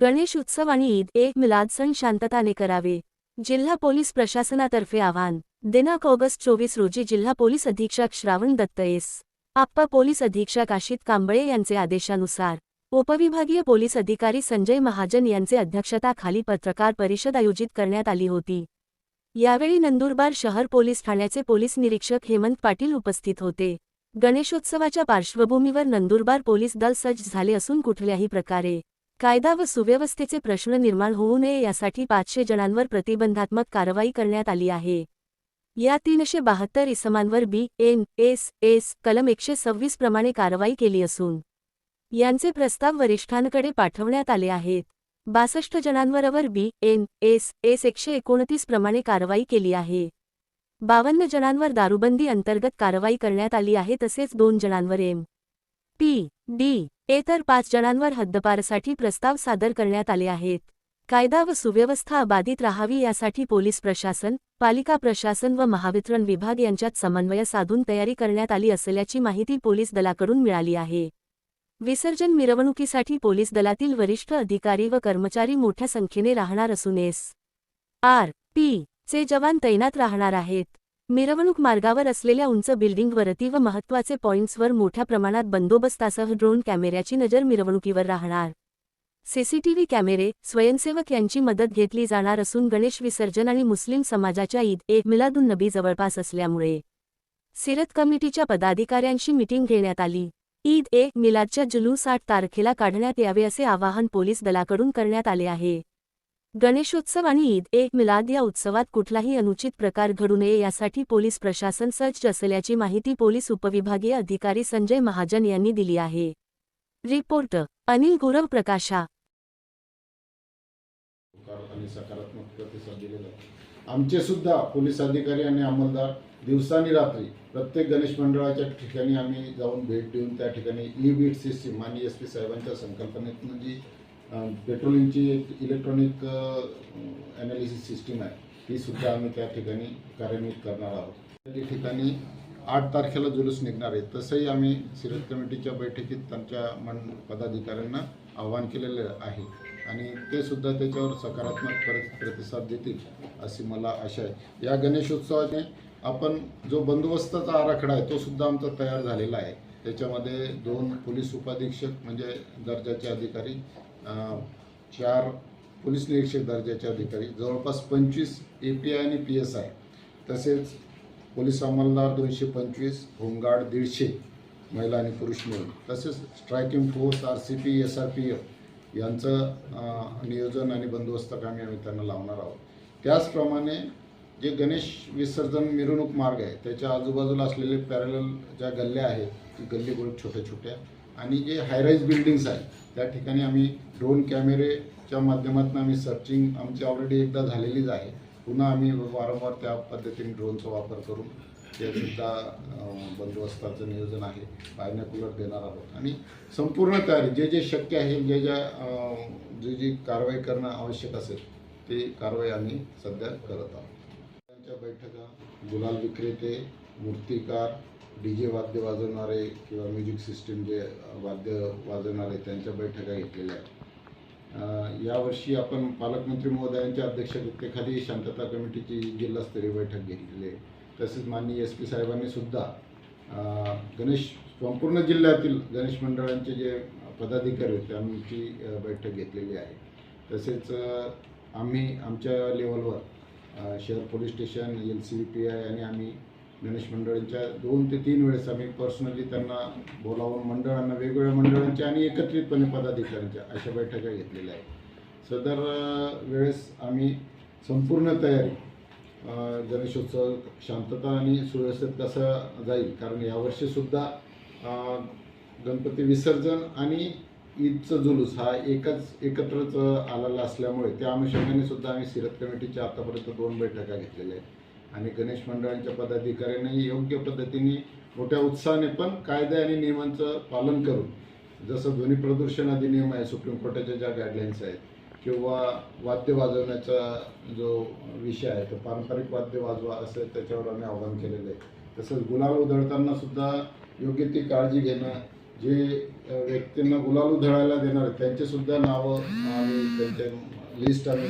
गणेश उत्सव आणि ईद एक मिलाद सण शांतताने करावे. जिल्हा पोलीस प्रशासनातर्फे आवाहन. दिनांक ऑगस्ट चोवीस रोजी जिल्हा पोलीस अधीक्षक श्रावण दत्त एस. आप्पा पोलीस अधीक्षक आशित कांबळे यांचे आदेशानुसार उपविभागीय पोलीस अधिकारी संजय महाजन यांचे अध्यक्षताखाली पत्रकार परिषद आयोजित करण्यात आली होती. यावेळी नंदुरबार शहर पोलीस ठाण्याचे पोलीस निरीक्षक हेमंत पाटील उपस्थित होते. गणेशोत्सवाच्या पार्श्वभूमीवर नंदुरबार पोलीस दल सज्ज झाले असून कुठल्याही प्रकारे कायदा व सुव्यवस्थेचे प्रश्न निर्माण होऊ नये यासाठी पाचशे जणांवर प्रतिबंधात्मक कारवाई करण्यात आली आहे. या तीनशे बहात्तर इसमांवर बी एन एस एस कलम एकशे सव्वीस प्रमाणे कारवाई केली असून यांचे प्रस्ताव वरिष्ठांकडे पाठवण्यात आले आहेत. बासष्ट जणांवरवर बी एन एस एस एकशे एकोणतीस प्रमाणे कारवाई केली आहे. बावन्न जणांवर दारूबंदी अंतर्गत कारवाई करण्यात आली आहे तसेच दोन जणांवर एम पी डी इतर पाच जणांवर हद्दपारसाठी प्रस्ताव सादर करण्यात आले आहेत. कायदा व सुव्यवस्था अबाधित राहावी यासाठी पोलीस प्रशासन पालिका प्रशासन व महावितरण विभाग यांच्यात समन्वय साधून तयारी करण्यात आली असल्याची माहिती पोलीस दलाकडून मिळाली आहे. विसर्जन मिरवणुकीसाठी पोलीस दलातील वरिष्ठ अधिकारी व कर्मचारी मोठ्या संख्येने राहणार असून एस. आर. पी. चे जवान तैनात राहणार आहेत. मिरवणूक मार्गावर असलेल्या उंच बिल्डिंगवरती व महत्त्वाचे पॉइंट्सवर मोठ्या प्रमाणात बंदोबस्तासह ड्रोन कॅमेऱ्याची नजर मिरवणुकीवर राहणार. सीसीटीव्ही कॅमेरे स्वयंसेवक यांची मदत घेतली जाणार असून गणेश विसर्जन आणि मुस्लिम समाजाच्या ईद ए मिलादुन नबी जवळपास असल्यामुळे. सिरत कमिटीच्या पदाधिकाऱ्यांशी मिटिंग घेण्यात आली. ईद ए मिलादच्या जुलूस आठ तारखेला काढण्यात यावे असे आवाहन पोलीस दलाकडून करण्यात आले आहे. गणेशोत्सव आणि ईद ए मिलाद या उत्सवात कुठलाही अनुचित प्रकार घडू नये यासाठी पोलीस प्रशासन सज्ज असल्याची माहिती पोलीस उपविभागीय अधिकारी संजय महाजन यांनी दिली आहे. रिपोर्ट अनिल गौरव प्रकाशा. सकारात्मक प्रतिसाद दिलेला आमचे सुद्धा पोलीस अधिकारी आणि अंमलदार दिवसानी रात्री प्रत्येक गणेश मंडळाच्या ठिकाणी आम्ही जाऊन भेट देऊन त्या ठिकाणी ई बीट सिस्टीम आणि एस पी साहेबांच्या संकल्पनेतून जी पेट्रोलिंगची एक इलेक्ट्रॉनिक ॲनालिसिस सिस्टीम आहे. ती सुद्धा आम्ही त्या ठिकाणी कार्यान्वित करणार आहोत. त्या ठिकाणी आठ तारखेला जुलूस निघणार आहे. तसंही आम्ही सिरत कमिटीच्या बैठकीत त्यांच्या मन पदाधिकाऱ्यांना आवाहन केलेलं आहे. आणि ते सुद्धा त्याच्यावर सकारात्मक परत प्रतिसाद देतील अशी मला आशा आहे. या गणेशोत्सवाने आपण जो बंदोबस्ताचा आराखडा आहे तो सुद्धा आमचा तयार झालेला आहे. त्याच्यामध्ये दोन पोलीस उपाधीक्षक म्हणजे दर्जाचे अधिकारी चार पोलीस निरीक्षक दर्जाचे अधिकारी जवळपास पंचवीस ए पी आय आणि पी एस आय तसेच पोलीस अंमलदार दोनशे पंचवीस होमगार्ड दीडशे महिला आणि पुरुष मिळून तसेच striking force R C P S R P F यांचं नियोजन आणि बंदोबस्त कामी आम्ही त्यांना लावणार आहोत. त्याचप्रमाणे जे गणेश विसर्जन मिरवणूक मार्ग आहे त्याच्या आजूबाजूला असलेले पॅरल ज्या गल्ल्या आहेत ती गल्ली छोट्या छोट्या आणि जे हायराईज बिल्डिंग्स आहेत त्या ठिकाणी आम्ही ड्रोन कॅमेरेच्या माध्यमातून आम्ही सर्चिंग आमची ऑलरेडी एकदा झालेलीच आहे. पुन्हा आम्ही वारंवार त्या पद्धतीने ड्रोनचा वापर करून त्यासुद्धा बंदोबस्ताचं नियोजन आहे बायनॅक्युलर देणार आहोत. आणि संपूर्ण तयारी जे जे शक्य आहे जे ज्या जे जी कारवाई करणं आवश्यक असेल ते कारवाई आम्ही सध्या करत आहोत. त्यांच्या बैठका गुलाल विक्रेते मूर्तिकार डी जे वाद्य वाजवणारे किंवा म्युझिक सिस्टीम जे वाद्य वाजवणारे त्यांच्या बैठका घेतलेल्या आहेत. यावर्षी आपण पालकमंत्री महोदयांच्या अध्यक्षतेखाली शांतता कमिटीची जिल्हास्तरीय बैठक घेतलेली आहे. तसेच माननीय एस पी साहेबांनी सुद्धा गणेश संपूर्ण जिल्ह्यातील गणेश मंडळांचे जे पदाधिकारी आहेत त्यांची बैठक घेतलेली आहे. तसेच आम्ही आमच्या लेवलवर शहर police station L C P I आणि आम्ही गणेश मंडळांच्या दोन ते तीन वेळेस आम्ही पर्सनली त्यांना बोलावून मंडळांना वेगवेगळ्या मंडळांच्या आणि एकत्रितपणे पदाधिकाऱ्यांच्या अशा बैठका घेतलेल्या आहेत. सदर वेळेस आम्ही संपूर्ण तयारी गणेशोत्सव शांतता आणि सुव्यवस्थित कसं जाईल कारण यावर्षीसुद्धा गणपती विसर्जन आणि ईदचं जुलूस हा एकच एकत्रच आलेला असल्यामुळे त्या अनुषंगाने सुद्धा आम्ही सिरत कमिटीच्या आतापर्यंत दोन बैठका घेतलेल्या आहेत. आणि गणेश मंडळांच्या पदाधिकाऱ्यांनी योग्य पद्धतीने मोठ्या उत्साहाने पण कायदे आणि नियमांचं पालन करून जसं ध्वनी प्रदूषण अधिनियम आहे सुप्रीम कोर्टाच्या ज्या गाईडलाईन्स आहेत किंवा वाद्य वाजवण्याचा जो विषय आहे तो पारंपरिक वाद्य वाजवा असं त्याच्यावर आम्ही आवाहन केलेलं आहे. तसंच गुलाल उधळताना सुद्धा योग्य ती काळजी घेणं जे व्यक्तींना गुलाल उधळायला देणार त्यांचेसुद्धा नावं आम्ही त्यांचे लिस्ट आम्ही